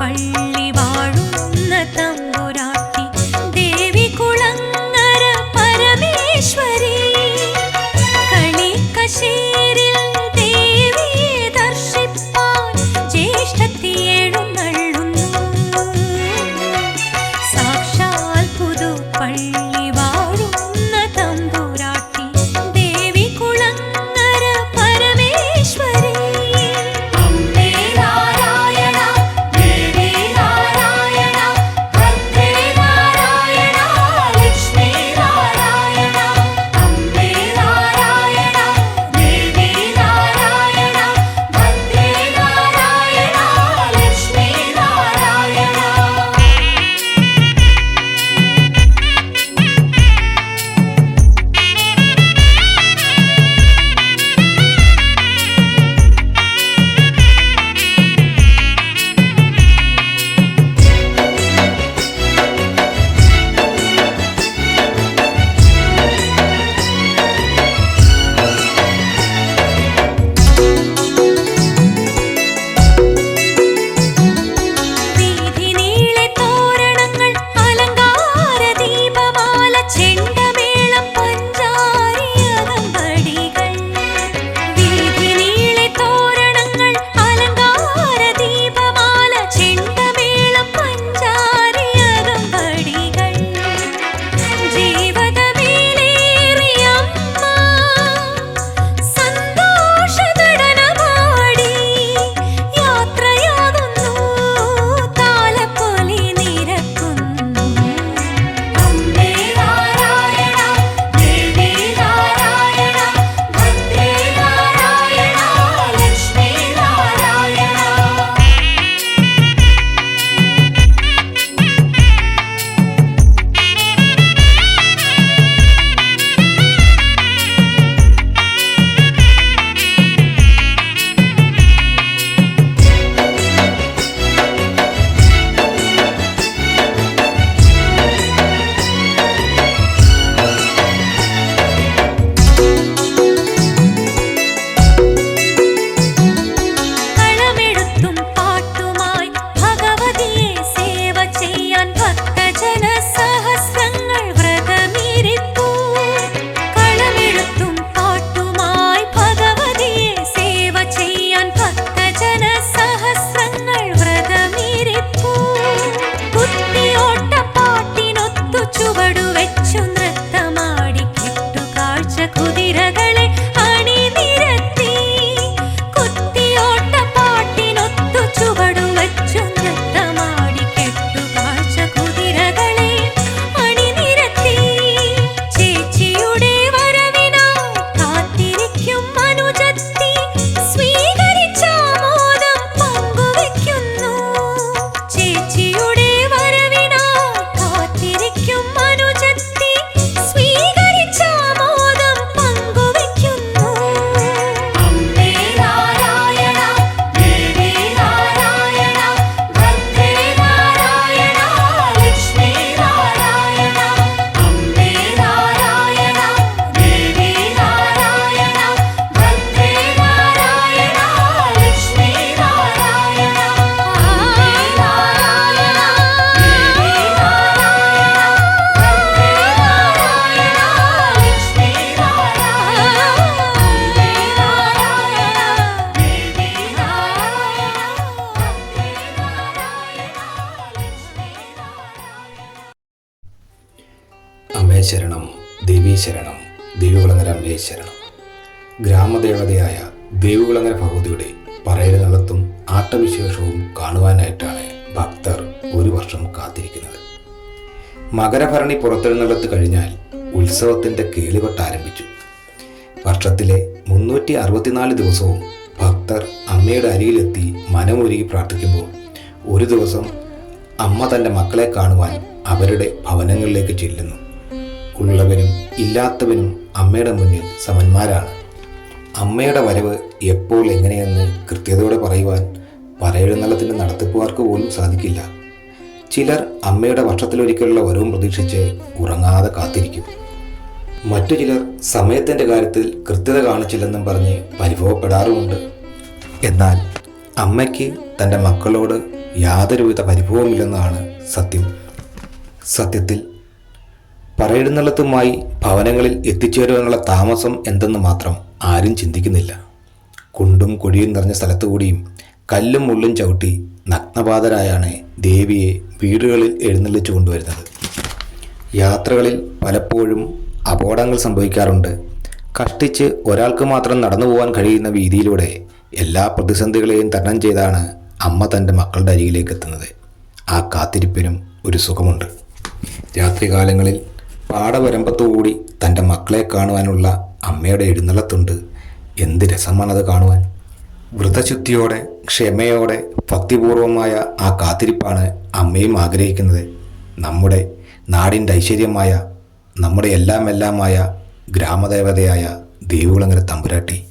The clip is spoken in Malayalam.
பள்ளி ശരണം ദേവീ ശരണം ദേവികുളങ്ങര അമ്മയെ ശരണം ഗ്രാമദേവതയായ ദേവികുളങ്ങര ഭഗവതിയുടെ പറയൽ നടത്തും ആട്ടവിശേഷവും കാണുവാനായിട്ടാണ് ഭക്തർ ഒരു വർഷം കാത്തിരിക്കുന്നത്. മകരഭരണി പുറത്തെഴുന്നള്ളത്ത് കഴിഞ്ഞാൽ ഉത്സവത്തിന്റെ കേളിവട്ട് ആരംഭിച്ചു. വർഷത്തിലെ മുന്നൂറ്റി അറുപത്തിനാല് ദിവസവും ഭക്തർ അമ്മയുടെ അരികിലെത്തി മനമൊരുകി പ്രാർത്ഥിക്കുമ്പോൾ ഒരു ദിവസം അമ്മ തന്റെ മക്കളെ കാണുവാൻ അവരുടെ ഭവനങ്ങളിലേക്ക് ചെല്ലുന്നു. ഉള്ളവനും ഇല്ലാത്തവരും അമ്മയുടെ മുന്നിൽ സമന്മാരാണ്. അമ്മയുടെ വരവ് എപ്പോൾ എങ്ങനെയെന്ന് കൃത്യതയോടെ പറയുവാൻ പറയെഴുന്നള്ളത്തിന്റെ നടത്തിപ്പുകാർക്ക് പോലും സാധിക്കില്ല. ചിലർ അമ്മയുടെ വർഷത്തിലൊരിക്കലുള്ള വരവും പ്രതീക്ഷിച്ച് ഉറങ്ങാതെ കാത്തിരിക്കും. മറ്റു ചിലർ സമയത്തിന്റെ കാര്യത്തിൽ കൃത്യത കാണിച്ചില്ലെന്നും പറഞ്ഞ് പരിഭവപ്പെടാറുമുണ്ട്. എന്നാൽ അമ്മയ്ക്ക് തന്റെ മക്കളോട് യാതൊരുവിധ പരിഭവമില്ലെന്നാണ് സത്യം. സത്യത്തിൽ പറയെഴുന്നള്ളത്തുമായി ഭവനങ്ങളിൽ എത്തിച്ചേരുവാനുള്ള താമസം എന്തെന്ന് മാത്രം ആരും ചിന്തിക്കുന്നില്ല. കുണ്ടും കൊടിയും നിറഞ്ഞ സ്ഥലത്തുകൂടിയും കല്ലും മുള്ളും ചവിട്ടി നഗ്നപാതരായാണ് ദേവിയെ വീടുകളിൽ എഴുന്നള്ളിച്ചു കൊണ്ടുവരുന്നത്. യാത്രകളിൽ പലപ്പോഴും അപകടങ്ങൾ സംഭവിക്കാറുണ്ട്. കഷ്ടിച്ച് ഒരാൾക്ക് മാത്രം നടന്നു പോകാൻ കഴിയുന്ന വീതിയിലൂടെ എല്ലാ പ്രതിസന്ധികളെയും തരണം ചെയ്താണ് അമ്മ തന്റെ മക്കളുടെ അരികിലേക്ക് എത്തുന്നത് ആ കാത്തിരിപ്പിനും ഒരു സുഖമുണ്ട്. രാത്രികാലങ്ങളിൽ പാടവരമ്പത്തുകൂടി തന്റെ മക്കളെ കാണുവാനുള്ള അമ്മയുടെ എഴുന്നള്ളത്തുണ്ട്. എന്ത് രസമാണത് കാണുവാൻ. വ്രതശുദ്ധിയോടെ ക്ഷമയോടെ ഭക്തിപൂർവമായ ആ കാത്തിരിപ്പാണ് അമ്മയും ആഗ്രഹിക്കുന്നത്. നമ്മുടെ നാടിന്റെ ഐശ്വര്യമായ നമ്മുടെ എല്ലാമെല്ലാമായ ഗ്രാമദേവതയായ ദേവികുളങ്ങര തമ്പുരാട്ടി.